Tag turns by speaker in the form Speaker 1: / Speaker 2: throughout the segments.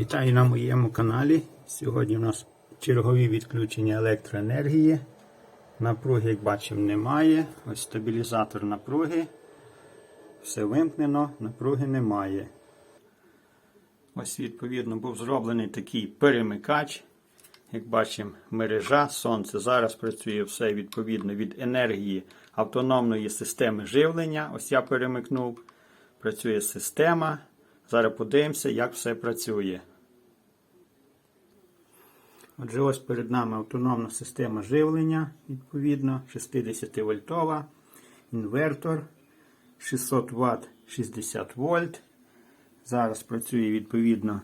Speaker 1: Вітаю на моєму каналі. Сьогодні у нас чергові відключення електроенергії. Напруги, як бачимо, немає. Ось стабілізатор напруги. Все вимкнено, напруги немає. Ось, відповідно, був зроблений такий перемикач. Як бачимо, мережа, сонце. Зараз працює все відповідно від енергії автономної системи живлення. Ось я перемикнув. Працює система. Зараз подивимося, як все працює. Отже, ось перед нами автономна система живлення, відповідно, 60 вольтова, інвертор 600 Вт 60 вольт. Зараз працює відповідно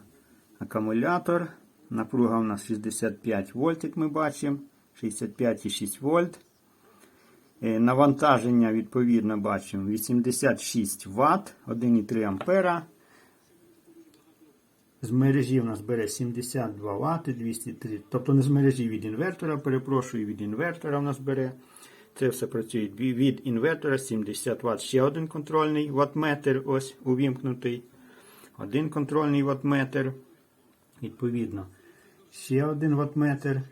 Speaker 1: акумулятор. Напруга у нас 65 вольт, як ми бачимо, 65,6 вольт. Е, Навантаження, відповідно, бачимо 86 Вт, 1,3 ампера. З мережі в нас бере 72 Вт, 203, тобто не з мережі від інвертора, перепрошую, від інвертора в нас бере. Це все працює від інвертора 70 Вт. Ще один контрольний ваттметр, ось увімкнутий. Один контрольний ваттметр. Відповідно, ще один ваттметр.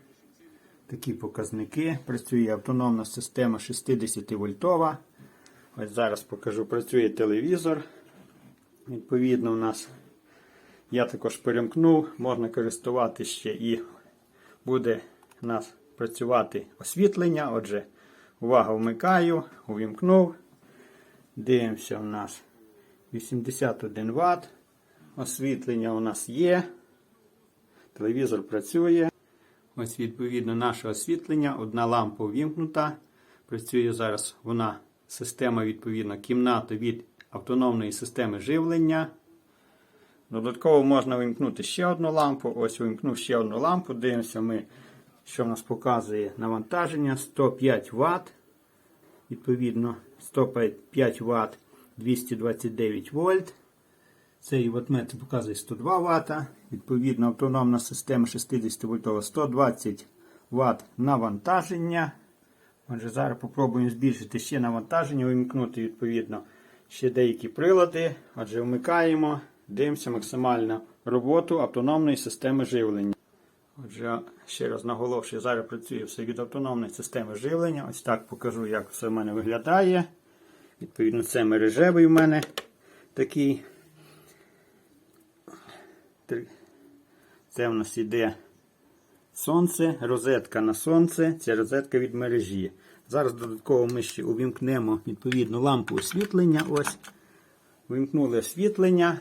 Speaker 1: Такі показники. Працює автономна система 60 вольтова. Ось зараз покажу, працює телевізор. Відповідно, у нас я також перемкнув, можна користувати ще і буде у нас працювати освітлення. Отже, увага, вмикаю, увімкнув. Дивимося, у нас 81 Вт. Освітлення у нас є. Телевізор працює. Ось, відповідно, наше освітлення. Одна лампа увімкнута. Працює зараз вона система, відповідно, кімната від автономної системи живлення. Додатково можна вимкнути ще одну лампу. Ось вимкнув ще одну лампу. Дивимося, ми, що в нас показує навантаження 105 Вт. Відповідно, 105 Вт 229 вольт. Цей ваттметр показує 102 Вт. Відповідно, автономна система 60 вольтова 120 Вт навантаження. Отже, зараз спробуємо збільшити ще навантаження, вимкнути, відповідно, ще деякі прилади. Отже, вмикаємо. Дивимося максимальну роботу автономної системи живлення. Отже, ще раз наголошую, зараз працює все від автономної системи живлення. Ось так покажу, як все в мене виглядає. Відповідно, це мережевий у мене такий. Це в нас іде сонце, розетка на сонце, це розетка від мережі. Зараз додатково ми ще увімкнемо відповідну лампу освітлення. Ось. Вимкнули освітлення.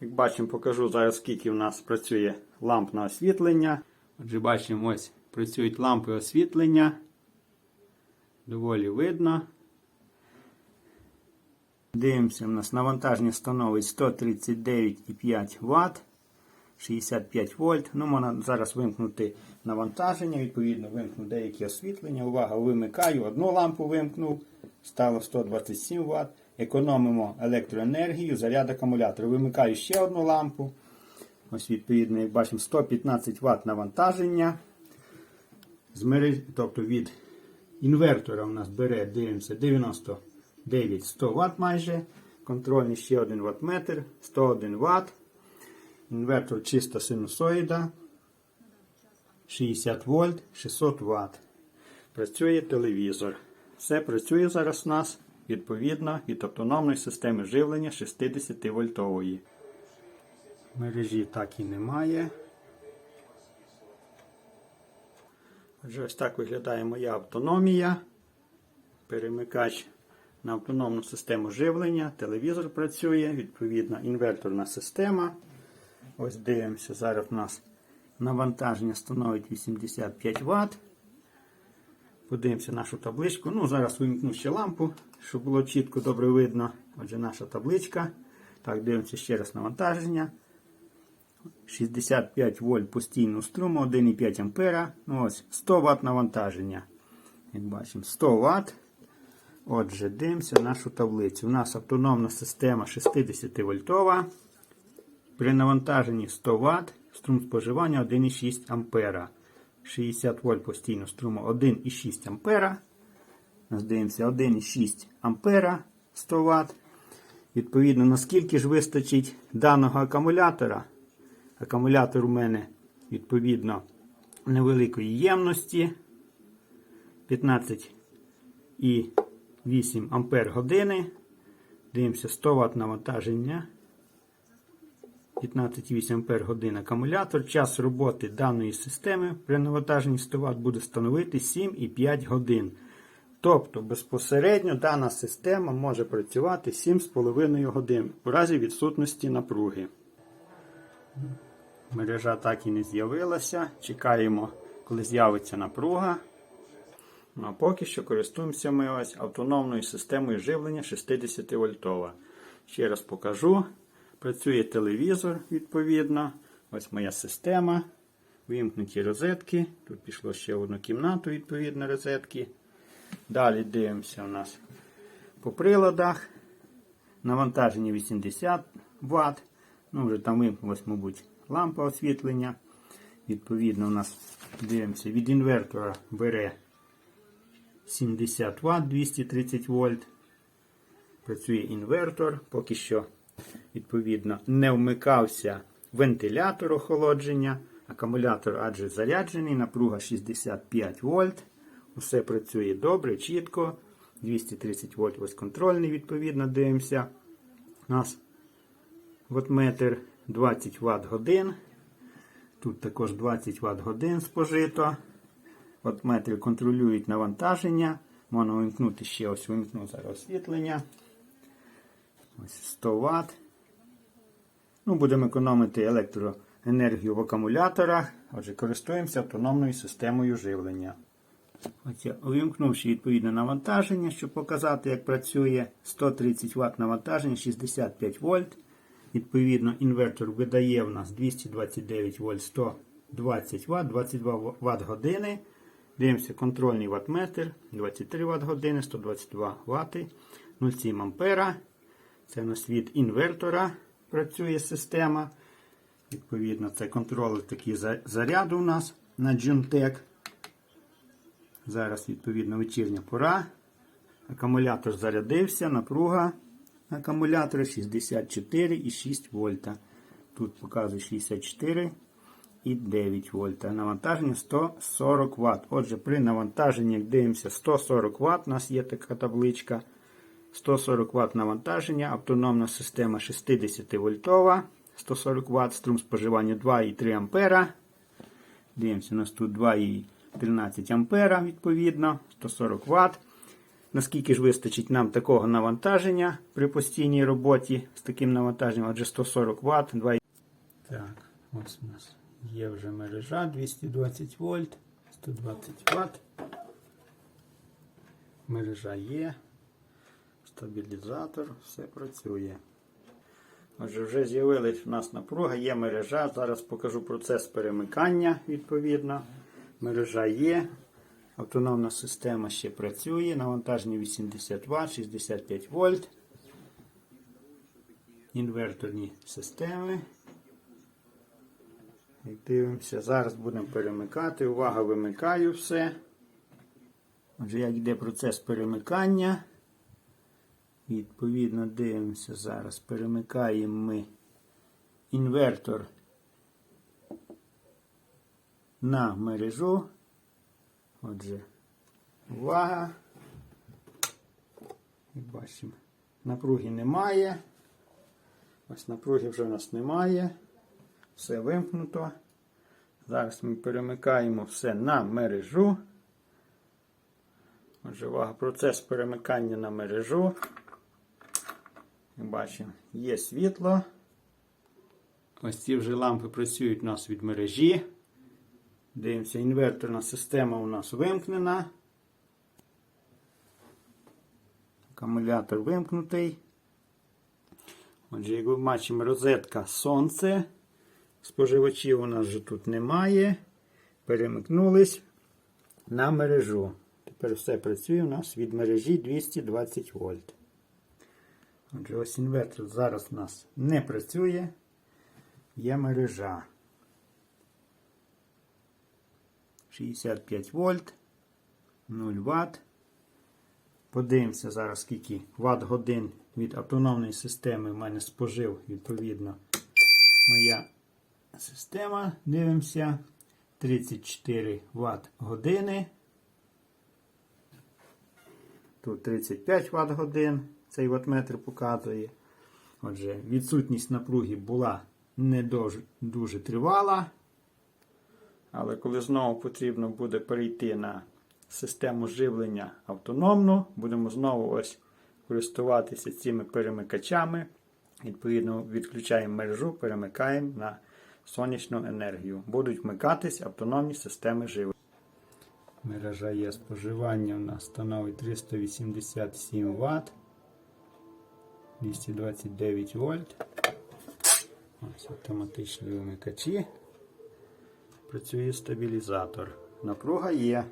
Speaker 1: Як бачимо, покажу зараз, скільки в нас працює ламп на освітлення. Отже, бачимо, ось працюють лампи освітлення. Доволі видно. Дивимося, у нас навантаження становить 139,5 Вт, 65 вольт. Ну, можна зараз вимкнути навантаження, відповідно, вимкну деякі освітлення. Увага, вимикаю, одну лампу вимкнув, стало 127 Вт. Економимо електроенергію, заряд акумулятора. Вимикаю ще одну лампу. Ось, відповідно, як бачимо, 115 Вт навантаження. З мережі, тобто від інвертора у нас бере, дивимося, 99 100 Вт майже. Контрольний ще один ваттметр, 101 Вт. Інвертор чиста синусоїда. 60 вольт, 600 Вт. Працює телевізор. Все працює зараз у нас відповідно від автономної системи живлення 60 вольтової. Мережі так і немає. Отже, ось так виглядає моя автономія. Перемикач на автономну систему живлення. Телевізор працює, відповідно, інверторна система. Ось дивимося, зараз у нас навантаження становить 85 Вт. Подивимося нашу табличку. Ну, зараз вимкну ще лампу, щоб було чітко добре видно. Отже, наша табличка. Так, дивимося ще раз навантаження. 65 вольт постійного струму, 1,5 ампера. Ну, ось 100 Вт навантаження. Як бачимо, 100 Вт. Отже, дивимося нашу таблицю. У нас автономна система 60 вольтова. При навантаженні 100 Вт, струм споживання 1,6 ампера. 60 вольт постійно струму 1,6 ампера. Дивимося 1,6 ампера 100 Вт. Відповідно, наскільки ж вистачить даного акумулятора Акумулятор у мене відповідно невеликої ємності 15,8 ампер години. Дивимося 100 Вт навантаження. 15,8 ампер годин акумулятор. Час роботи даної системи при навантаженні 100 Вт буде становити 7,5 годин. Тобто безпосередньо дана система може працювати 7,5 годин у разі відсутності напруги. Мережа так і не з'явилася. Чекаємо, коли з'явиться напруга. Ну, а поки що користуємося ми ось автономною системою живлення 60 вольтова. Ще раз покажу. Працює телевізор відповідно. Ось моя система. Вимкнуті розетки. Тут пішло ще в одну кімнату, відповідно, розетки. Далі дивимося у нас по приладах. Навантаження 80 Вт. Ну, вже там вимкнулась, мабуть, лампа освітлення. Відповідно, у нас дивимося від інвертора бере 70 Вт 230 вольт. Працює інвертор. Поки що, відповідно, не вмикався вентилятор охолодження. Акумулятор адже заряджений, напруга 65 вольт. Усе працює добре, чітко. 230 вольт ось контрольний, відповідно, дивимося. У нас ватметр 20 Вт годин. Тут також 20 Вт годин спожито. Ватметри контролюють навантаження. Можна вимкнути ще ось вимкну зараз освітлення. Ось 100 Вт. Ну, будемо економити електроенергію в акумуляторах. Отже, користуємося автономною системою живлення. Я увімкнувши відповідне навантаження, щоб показати, як працює 130 Вт навантаження, 65 вольт. Відповідно, інвертор видає в нас 229 вольт 120 Вт, 22 Вт години. Дивимося контрольний ваттметр, 23 Вт години, 122 Вт, 0,7 ампера. Це у нас від інвертора працює система. Відповідно, це контролер такий заряду у нас на Juntec. Зараз, відповідно, вечірня пора. Акумулятор зарядився, напруга акумулятора 64,6 вольта. Тут показує 64,9 вольта. Навантаження 140 Вт. Отже, при навантаженні, як дивимося, 140 Вт. У нас є така табличка. 140 Вт навантаження, автономна система 60 вольтова, 140 Вт, струм споживання 2,3 ампера. Дивимося, у нас тут 2,13 ампера, відповідно, 140 Вт. Наскільки ж вистачить нам такого навантаження при постійній роботі з таким навантаженням, отже 140 Вт. 2... Так, ось у нас є вже мережа 220 вольт, 120 Вт. Мережа є. Стабілізатор, все працює. Отже, вже з'явилась у нас напруга, є мережа. Зараз покажу процес перемикання відповідно. Мережа є. Автономна система ще працює. Навантаження 80 Вт, 65 вольт. Інверторні системи. Як дивимося, зараз будемо перемикати. Увага, вимикаю все. Отже, як йде процес перемикання. Відповідно, дивимося зараз. Перемикаємо ми інвертор на мережу. Отже, увага. І бачимо, напруги немає. Ось напруги вже у нас немає. Все вимкнуто. Зараз ми перемикаємо все на мережу. Отже, увага, процес перемикання на мережу. Бачимо, є світло. Ось ці вже лампи працюють у нас від мережі. Дивимося, інверторна система у нас вимкнена. Акумулятор вимкнутий. Отже, як ми бачимо, розетка сонце. Споживачів у нас вже тут немає. Перемикнулись на мережу. Тепер все працює у нас від мережі 220 вольт. Отже, ось інвертор зараз у нас не працює. Є мережа. 65 вольт, 0 Вт. Подивимося зараз, скільки Вт годин від автономної системи в мене спожив, відповідно, моя система. Дивимося. 34 Вт години. Тут 35 Вт годин. Цей ваттметр показує. Отже, відсутність напруги була не дуже, тривала. Але коли знову потрібно буде перейти на систему живлення автономну, будемо знову ось користуватися цими перемикачами. Відповідно, відключаємо мережу, перемикаємо на сонячну енергію. Будуть вмикатись автономні системи живлення. Мережа є споживання у нас становить 387 Вт, 229 вольт. Ось автоматичні вимикачі. Працює стабілізатор. Напруга є.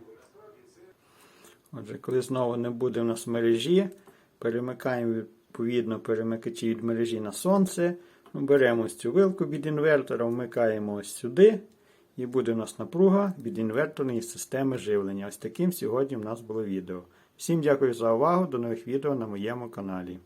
Speaker 1: Отже, коли знову не буде в нас мережі, перемикаємо відповідно перемикачі від мережі на сонце. Беремо ось цю вилку від інвертора, вмикаємо ось сюди. І буде у нас напруга від інверторної системи живлення. Ось таким сьогодні в нас було відео. Всім дякую за увагу. До нових відео на моєму каналі.